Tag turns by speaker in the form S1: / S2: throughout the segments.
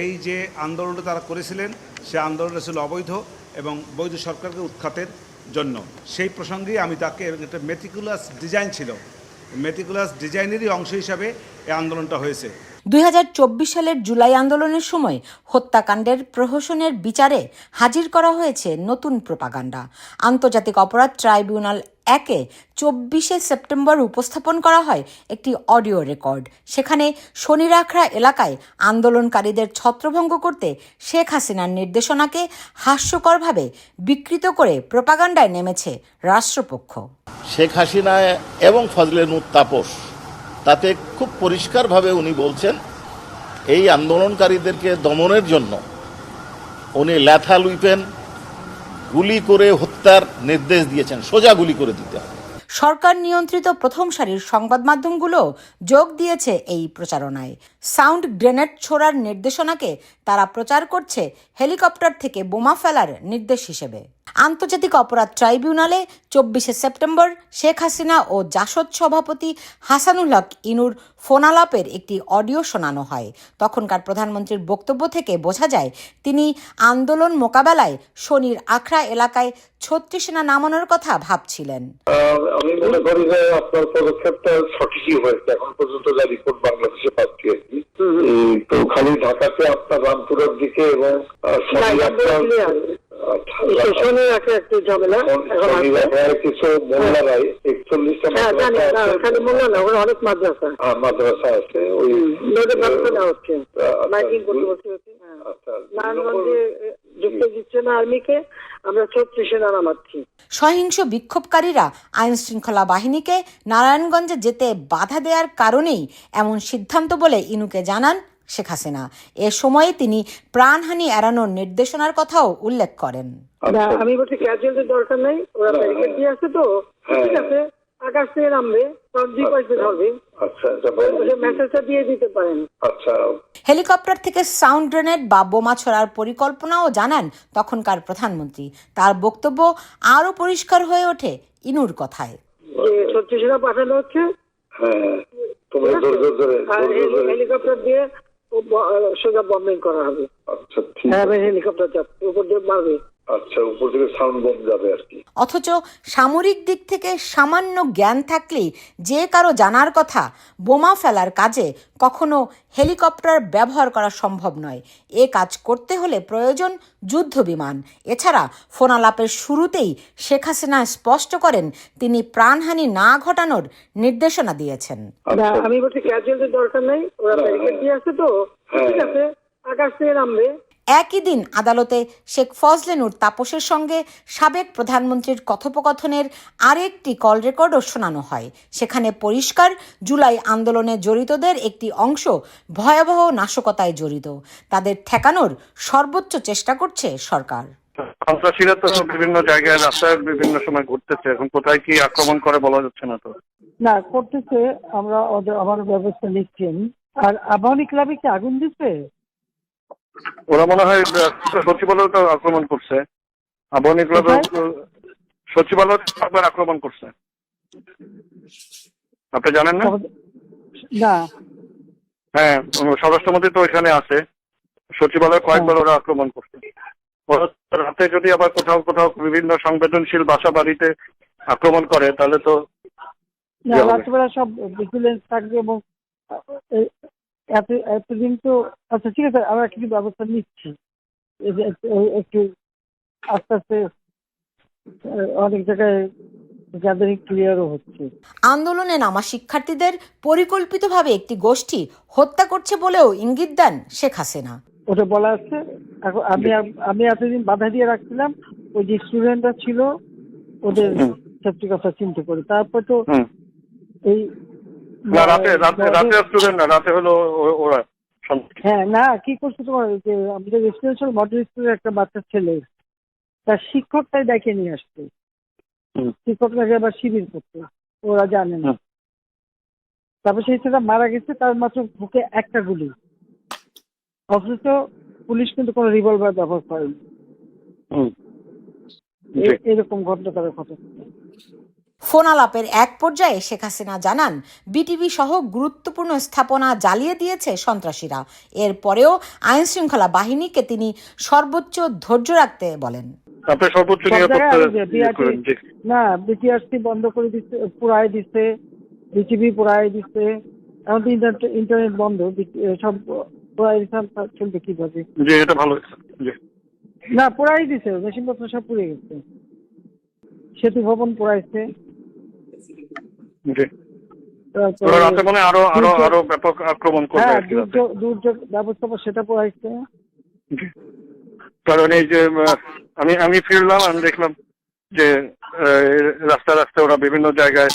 S1: এই যে আন্দোলনটা তারা করেছিলেন, সে আন্দোলনটা ছিল অবৈধ এবং বৈধ সরকারকে উৎখাতের জন্য। সেই প্রসঙ্গেই আমি তাকে একটা মেথিকুলাস ডিজাইন ছিল। মেথিকুলাস ডিজাইনেরই অংশ হিসাবে এই আন্দোলনটা হয়েছে।
S2: দুই হাজার চব্বিশ সালের জুলাই আন্দোলনের সময় হত্যাকাণ্ডের প্রহসনের বিচারে হাজির করা হয়েছে নতুন প্রপাগান্ডা। আন্তর্জাতিক অপরাধ ট্রাইব্যুনাল একে চব্বিশে সেপ্টেম্বর উপস্থাপন করা হয় একটি অডিও রেকর্ড। সেখানে শনিরাখড়া এলাকায় আন্দোলনকারীদের ছত্রভঙ্গ করতে শেখ হাসিনার নির্দেশনাকে হাস্যকরভাবে বিকৃত করে প্রপাগান্ডায় নেমেছে রাষ্ট্রপক্ষ।
S3: শেখ হাসিনা এবং ফজলেনুর তাপস তাতে খুব পরিষ্কারভাবে উনি বলছেন, এই আন্দোলনকারীদেরকে দমনের জন্য উনি ল্যাথা লুইপেন গুলি করে হত্যার নির্দেশ দিয়েছেন, সোজা গুলি করে দিতে হবে।
S2: সরকার নিয়ন্ত্রিত প্রথম সারির সংবাদ মাধ্যমগুলো যোগ দিয়েছে এই প্রচারণায়। সাউন্ড গ্রেনেড ছোড়ার নির্দেশনাকে তারা প্রচার করছে হেলিকপ্টার থেকে বোমা ফেলার নির্দেশ হিসেবে। আন্তর্জাতিক অপরাধ ট্রাইব্যুনালে চব্বিশে সেপ্টেম্বর শেখ হাসিনা ও জাসদ সভাপতি হাসানুল হক ইনুর ফোনালাপের একটি অডিও শোনানো হয়। তখনকার প্রধানমন্ত্রীর বক্তব্য থেকে বোঝা যায় তিনি আন্দোলন মোকাবেলায় শনির আখড়া এলাকায় ছত্রিশ সেনা নামানোর কথা ভাবছিলেন।
S4: আমি মনে করি যে আপনার পদক্ষেপটা সঠিকই হয়েছে। এখন পর্যন্ত যা রিপোর্ট বাংলাদেশে পাচ্ছি তো খালি ঢাকাতে আপনার রামপুরের দিকে এবং আহ, শনি আপনার
S5: শনি একটা একটু ঝামেলা। এখন
S4: শনি
S5: আছে।
S4: এলাকায় কিছু মোল্লারাই একচল্লিশটা
S5: জানি না, খালি না ওখানে অনেক মাদ্রাসা।
S4: মাদ্রাসা আছে ওই
S5: মেয়েদের ব্যবস্থা নেওয়া হচ্ছে। মাইকিং করতে বসে হচ্ছে নারায়ণগঞ্জে যুক্ত দিচ্ছে না আর্মিকে আমরা ছত্রিশে নানা মারছি।
S2: সহিংস বিক্ষোভকারীরা আইন শৃঙ্খলা বাহিনীকে নারায়ণগঞ্জে যেতে বাধা দেওয়ার কারণেই এমন সিদ্ধান্ত বলে ইনুকে জানান শেখ হাসিনা। এ সময়ে তিনি প্রাণহানি এড়ানোর নির্দেশনার কথাও উল্লেখ করেন।
S4: আচ্ছা।
S5: আমি বলছি ক্যাজুয়ালিটির দরকার নাই ওরা ব্যারিকেড দিয়ে আছে তো
S4: হ্যাঁ।
S5: ঠিক আছে আকাশ থেকে নামবে
S4: আচ্ছা আচ্ছা বলুন।
S5: মেসেজটা দিয়ে দিতে পারেন।
S4: আচ্ছা।
S2: হেলিকপ্টার থেকে সাউন্ড গ্রেনেড বা বোমা ছোড়ার পরিকল্পনাও জানান তখনকার প্রধানমন্ত্রী। তার বক্তব্য আরও পরিষ্কার হয়ে ওঠে ইনুর কথায়।
S5: পাঠানো হচ্ছে।
S4: হ্যাঁ
S5: হেলিকপ্টার দিয়ে সোজা বম্বিং করা হবে
S4: আচ্ছা ঠিক
S5: হ্যাঁ
S4: আছে।
S5: হেলিকপ্টার যাচ্ছে উপর দিয়ে মারবে
S4: আচ্ছা উপর থেকে সাউন্ড যাবে আর কি।
S2: অথচ সামরিক দিক থেকে সামান্য জ্ঞান থাকলেই যে কারও জানার কথা বোমা ফেলার কাজে কখনো হেলিকপ্টার ব্যবহার করা সম্ভব নয়। এ কাজ করতে হলে প্রয়োজন যুদ্ধ বিমান। এছাড়া ফোনালাপের শুরুতেই শেখ হাসিনা স্পষ্ট করেন তিনি প্রাণহানি না ঘটানোর নির্দেশনা দিয়েছেন।
S5: আমি বলছি ক্যাজুয়ালিটির দরকার নাই ওরা ব্যারিকেড দিয়ে আছে তো ঠিক আছে আকাশ থেকে নামবে।
S2: একই দিন আদালতে শেখ ফজলেনুর তাপসের সঙ্গে সাবেক প্রধানমন্ত্রীর কথোপকথনের আরেকটি কল রেকর্ডও শোনানো হয়। সেখানে পরিষ্কার জুলাই আন্দোলনে জড়িতদের একটি অংশ ভয়াবহ নাশকতায় জড়িত। তাদের ঠেকানোর সর্বোচ্চ চেষ্টা করছে সরকার।
S6: সন্ত্রাসীরা তো বিভিন্ন জায়গায় রাস্তায় বিভিন্ন সময় ঘুরতেছে। এখন কোথায় কি আক্রমণ করে বলা যাচ্ছে না তো?
S7: না করতেছে। আমরা ওদের আমার ব্যবস্থা নিচ্ছেন। আর আবাহনী ক্লাবে কি আগুন দিচ্ছে
S6: ওরা মনে হয় আহ, সচিবালয় তো আক্রমণ করছে। আবহানী ক্লাবে সচিবালয় একবার আক্রমণ করছে। আপনি জানেন না?
S7: না।
S6: হ্যাঁ স্বরাষ্ট্রমন্ত্রী তো এখানে আছে। সচিবালয় কয়েকবার ওরা আক্রমণ করছে। রাতে যদি আবার কোথাও কোথাও বিভিন্ন সংবেদনশীল বাসা বাড়িতে আক্রমণ করে তাহলে তো?
S7: রাত্রিবেলা সব ভিজিলেন্স থাকবে এবং এত এতদিন তো আচ্ছা ঠিক আছে আমরা কিছু ব্যবস্থা নিচ্ছি। একটু- একটু আস্তে আস্তে অনেক জায়গায় গ্যাদারিং ক্লিয়ারও হচ্ছে।
S2: আন্দোলনে নামা শিক্ষার্থীদের পরিকল্পিতভাবে একটি গোষ্ঠী হত্যা করছে বলেও ইঙ্গিত দেন শেখ হাসিনা।
S7: ওটা বলা আছে এখন আমি আমি এতদিন বাধা দিয়ে রাখছিলাম ওই যে স্টুডেন্টরা ছিল ওদের সেফটি কথা চিন্তা করে। তারপর তো এই
S6: না রাতে রাতে রাতে স্টুডেন্ট না রাতে হলো ওরা
S7: হ্যাঁ না কি করছে তোমার যে আমাদের রেসিডেন্সিয়াল মডেল স্কুলের একটা বাচ্চা ছেলে। তার শিক্ষকটাই ডেকে নিয়ে আসতো
S6: হুম।
S7: শিক্ষকটাকে আবার শিবির করতো ওরা জানে না। তারপর সেই ছেলেটা মারা গেছে তার মাত্র বুকে একটা গুলি। অথচ পুলিশ কিন্তু কোনো রিভলভার ব্যবহার করেনি। এরকম ঘটনা তারা ঘটে।
S2: ফোন আলাপের এক পর্যায়ে শেখ হাসিনা জানান বিটিভি সহ গুরুত্বপূর্ণ স্থাপনা জ্বালিয়ে দিয়েছে সন্ত্রাসীরা। এরপরেও আইন শৃঙ্খলা বাহিনীকে তিনি সর্বোচ্চ ধৈর্য রাখতে বলেন।
S6: সর্বোচ্চ।
S7: না বিটিআরসি বন্ধ করে দিচ্ছে পুরাই দিচ্ছে বিটিভি পুরাই দিচ্ছে এখন তো ইন্টারনেট ইন্টারনেট বন্ধ সব পুরাই দিচ্ছে চলবে কীভাবে?
S6: জি এটা ভালো
S7: না পুরাই দিছে মেশিনপত্র সব পুড়ে গেছে। সেতু ভবন পুরাইছে
S6: রাতে মানে আরও
S7: আরও
S6: আরও ব্যাপক আক্রমণ করবে
S7: হ্যাঁ দুর্যোগ ব্যবস্থাপনা সেটা
S6: কারণ এই যে আমি আমি ফিরলাম আমি দেখলাম যে রাস্তা রাস্তায় ওরা বিভিন্ন জায়গায়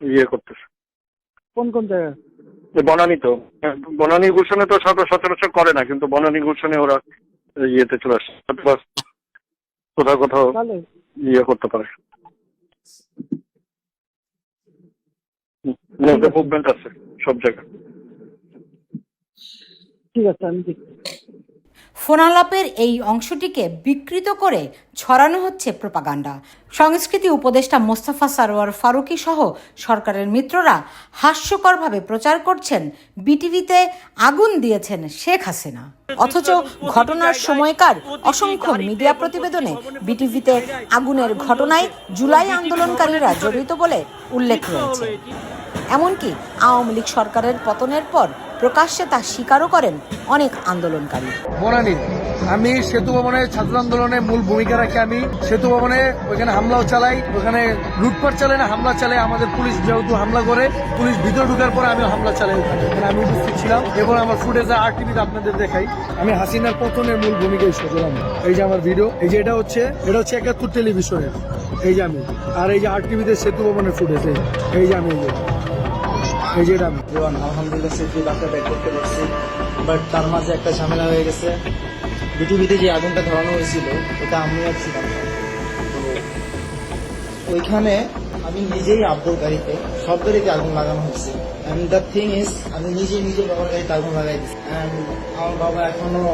S6: ইয়ে করতেছে।
S7: কোন কোন জায়গায়?
S6: বনানি তো। বনানি গুলশনে তো সচরাচর করে না কিন্তু বনানি গুলশনে ওরা ইয়েতে চলে আসছে হয়তো কোথাও কোথাও ইয়ে করতে পারে। মুভমেন্ট আছে সব জায়গায়
S7: ঠিক আছে আমি
S2: ফোনালাপের এই অংশটিকে বিকৃত করে ছড়ানো হচ্ছে প্রপাগান্ডা। সংস্কৃতি উপদেষ্টা মোস্তফা সারোয়ার ফারুকী সহ সরকারের মিত্ররা হাস্যকরভাবে প্রচার করছেন বিটিভিতে আগুন দিয়েছেন শেখ হাসিনা। অথচ ঘটনার সময়কার অসংখ্য মিডিয়া প্রতিবেদনে বিটিভিতে আগুনের ঘটনায় জুলাই আন্দোলনকারীরা জড়িত বলে উল্লেখ রয়েছে। এমনকি আওয়ামী লীগ সরকারের পতনের পর প্রকাশ্যে তা স্বীকারও করেন অনেক আন্দোলনকারী।
S8: বনানী আমি সেতু ভবনের ছাত্র আন্দোলনে মূল ভূমিকা রাখি আমি। সেতু ভবনে ওইখানে হামলাও চালাই ওখানে লুটপাট চালাই না, হামলা চালাই আমাদের পুলিশ যেহেতু হামলা করে, পুলিশ ভিতরে ঢুকার পরে আমি হামলা চালাই ওখানে। আমি উপস্থিত ছিলাম এবং আমার ফুটেজে আর টিভিতে আপনাদের দেখাই। আমি হাসিনার পতনের মূল ভূমিকায় সজলাম এই যে আমার ভিডিও এই যে এটা হচ্ছে এটা হচ্ছে একাত্তর টেলিভিশনের। এই যে আমি, আর এই যে আর টিভিতে সেতু ভবনের ফুটেজ, এই যে আমি এই যে
S9: জীবন আলহামদুলিল্লাহ সেফলি ডাক্তার ব্যাক করতে পারছি বাট তার মাঝে একটা ঝামেলা হয়ে গেছে। বিটিভিতে যে আগুনটা ধরানো হয়েছিল, ওটা আমি আর ছিলাম ওইখানে আমি নিজেই আব্বুর গাড়িতে, সব গাড়িতে আগুন লাগানো হয়েছে। আমি নিজে নিজে বাবার গাড়িতে আগুন লাগাই দিচ্ছি অ্যান্ড আমার বাবা এখনও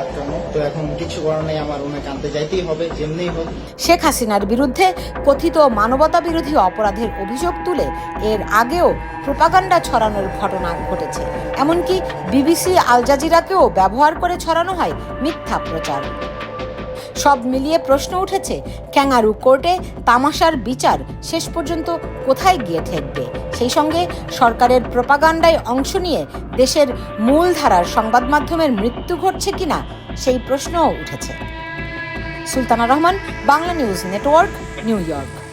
S9: আটকানো তো এখন কিছু করার নেই, আমার ওনাকে আনতে যাইতেই হবে, যেমনিই হোক।
S2: শেখ হাসিনার বিরুদ্ধে কথিত মানবতা বিরোধী অপরাধের অভিযোগ তুলে এর আগেও প্রোপাগান্ডা ছড়ানোর ঘটনা ঘটেছে। এমনকি বিবিসি, আল জাজিরাকেও ব্যবহার করে ছড়ানো হয় মিথ্যা প্রচার। সব মিলিয়ে প্রশ্ন উঠেছে, ক্যাঙ্গারু কোর্টে তামাশার বিচার শেষ পর্যন্ত কোথায় গিয়ে ঠেকবে? সেই সঙ্গে সরকারের প্রপাগান্ডায় অংশ নিয়ে দেশের মূলধারার সংবাদ মাধ্যমের মৃত্যু ঘটছে কিনা সেই প্রশ্নও উঠেছে। Sultana Rahman, Bangla news network, New York.